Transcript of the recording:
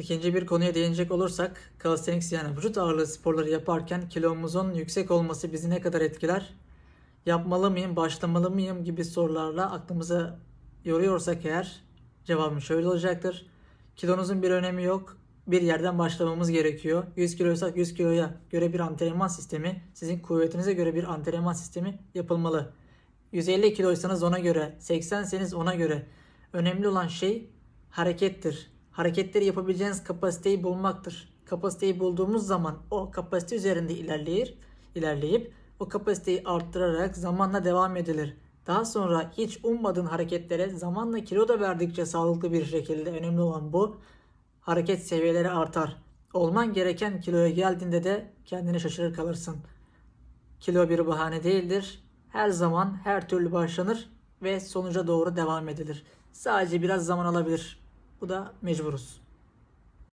İkinci bir konuya değinecek olursak calisthenics yani vücut ağırlığı sporları yaparken kilomuzun yüksek olması bizi ne kadar etkiler? Yapmalı mıyım, başlamalı mıyım gibi sorularla aklımıza yoruyorsak eğer cevabım şöyle olacaktır. Kilonuzun bir önemi yok. Bir yerden başlamamız gerekiyor. 100 kiloysak 100 kiloya göre bir antrenman sistemi, sizin kuvvetinize göre bir antrenman sistemi yapılmalı. 150 kiloysanız ona göre, 80'seniz ona göre. Önemli olan şey harekettir. Hareketleri yapabileceğiniz kapasiteyi bulmaktır. Kapasiteyi bulduğumuz zaman o kapasite üzerinde ilerleyir, ilerleyip o kapasiteyi arttırarak zamanla devam edilir. Daha sonra hiç ummadığın hareketlere zamanla kilo da verdikçe sağlıklı bir şekilde önemli olan bu hareket seviyeleri artar. Olman gereken kiloya geldiğinde de kendini şaşırır kalırsın. Kilo bir bahane değildir. Her zaman her türlü başlanır ve sonuca doğru devam edilir. Sadece biraz zaman alabilir. Bu da mecburuz.